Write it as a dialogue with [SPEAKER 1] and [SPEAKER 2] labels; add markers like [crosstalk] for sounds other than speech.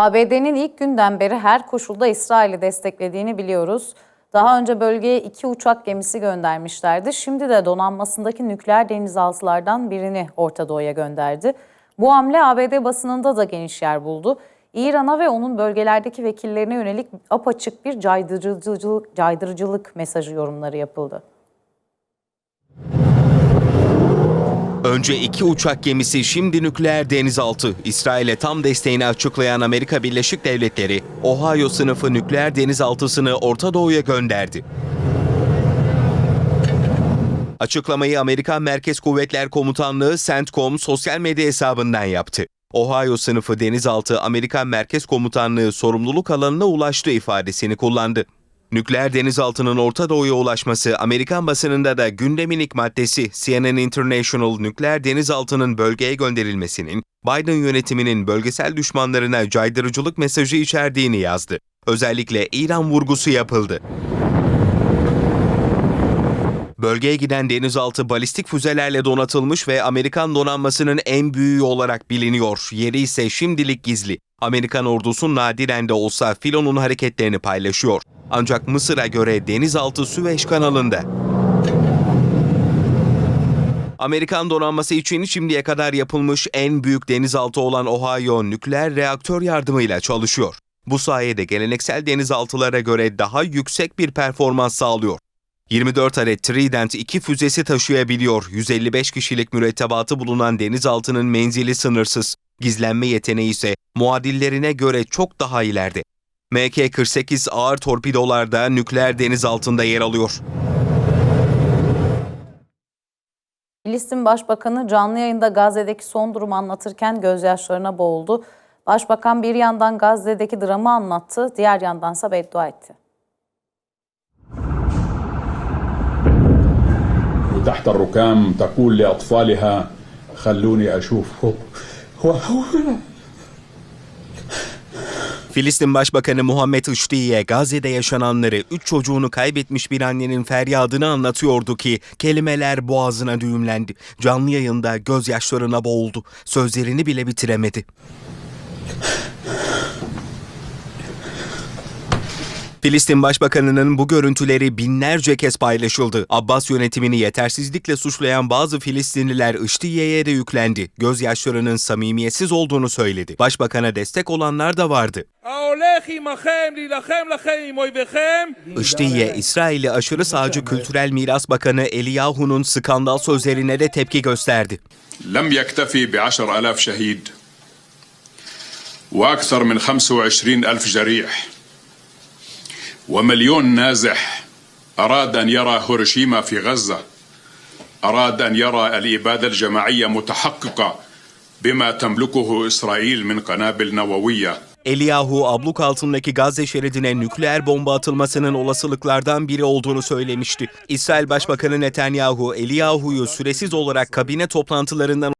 [SPEAKER 1] ABD'nin ilk günden beri her koşulda İsrail'i desteklediğini biliyoruz. Daha önce bölgeye iki uçak gemisi göndermişlerdi. Şimdi de donanmasındaki nükleer denizaltılardan birini Orta Doğu'ya gönderdi. Bu hamle ABD basınında da geniş yer buldu. İran'a ve onun bölgelerdeki vekillerine yönelik apaçık bir caydırıcılık, caydırıcılık mesajı yorumları yapıldı.
[SPEAKER 2] Önce iki uçak gemisi şimdi nükleer denizaltı. İsrail'e tam desteğini açıklayan Amerika Birleşik Devletleri, Ohio sınıfı nükleer denizaltısını Orta Doğu'ya gönderdi. Açıklamayı Amerikan Merkez Kuvvetler Komutanlığı CENTCOM sosyal medya hesabından yaptı. Ohio sınıfı denizaltı Amerikan Merkez Komutanlığı sorumluluk alanına ulaştı ifadesini kullandı. Nükleer denizaltının Orta Doğu'ya ulaşması Amerikan basınında da gündemin ilk maddesi CNN International nükleer denizaltının bölgeye gönderilmesinin Biden yönetiminin bölgesel düşmanlarına caydırıcılık mesajı içerdiğini yazdı. Özellikle İran vurgusu yapıldı. Bölgeye giden denizaltı balistik füzelerle donatılmış ve Amerikan donanmasının en büyüğü olarak biliniyor. Yeri ise şimdilik gizli. Amerikan ordusu nadiren de olsa filonun hareketlerini paylaşıyor. Ancak Mısır'a göre denizaltı Süveyş kanalında. Amerikan donanması için şimdiye kadar yapılmış en büyük denizaltı olan Ohio nükleer reaktör yardımıyla çalışıyor. Bu sayede geleneksel denizaltılara göre daha yüksek bir performans sağlıyor. 24 adet Trident 2 füzesi taşıyabiliyor. 155 kişilik mürettebatı bulunan denizaltının menzili sınırsız. Gizlenme yeteneği ise muadillerine göre çok daha ileride. MK-48 ağır torpidolarda nükleer denizaltında yer alıyor.
[SPEAKER 1] Filistin Başbakanı canlı yayında Gazze'deki son durumu anlatırken gözyaşlarına boğuldu. Başbakan bir yandan Gazze'deki dramı anlattı, diğer yandansa beddua etti.
[SPEAKER 3] وتحت الركام تقول لأطفالها خلوني أشوف هو هو [laughs] هو
[SPEAKER 2] Filistin Başbakanı Muhammed Iştiye Gazze'de yaşananları, üç çocuğunu kaybetmiş bir annenin feryadını anlatıyordu ki kelimeler boğazına düğümlendi. Canlı yayında gözyaşlarına boğuldu. Sözlerini bile bitiremedi. Filistin Başbakanı'nın bu görüntüleri binlerce kez paylaşıldı. Abbas yönetimini yetersizlikle suçlayan bazı Filistinliler IŞİD'ye de yüklendi. Gözyaşlarının samimiyetsiz olduğunu söyledi. Başbakana destek olanlar da vardı. IŞİD'ye İsrail'i aşırı sağcı Kültürel Miras Bakanı Eliyahu'nun skandal sözlerine de tepki gösterdi.
[SPEAKER 3] لم يكتفي ب 10,000 شهيد وأكثر من 25,000 جريح ومليون نازح أراد أن يرى هيروشيما في غزة أراد أن يرى الإبادة الجماعية متحققة بما تملكه إسرائيل من قنابل نووية
[SPEAKER 2] Eliyahu, abluk altındaki Gazze şeridine nükleer bomba atılmasının olasılıklardan biri olduğunu söylemişti. İsrail Başbakanı Netanyahu, Eliyahu'yu süresiz olarak kabine toplantılarından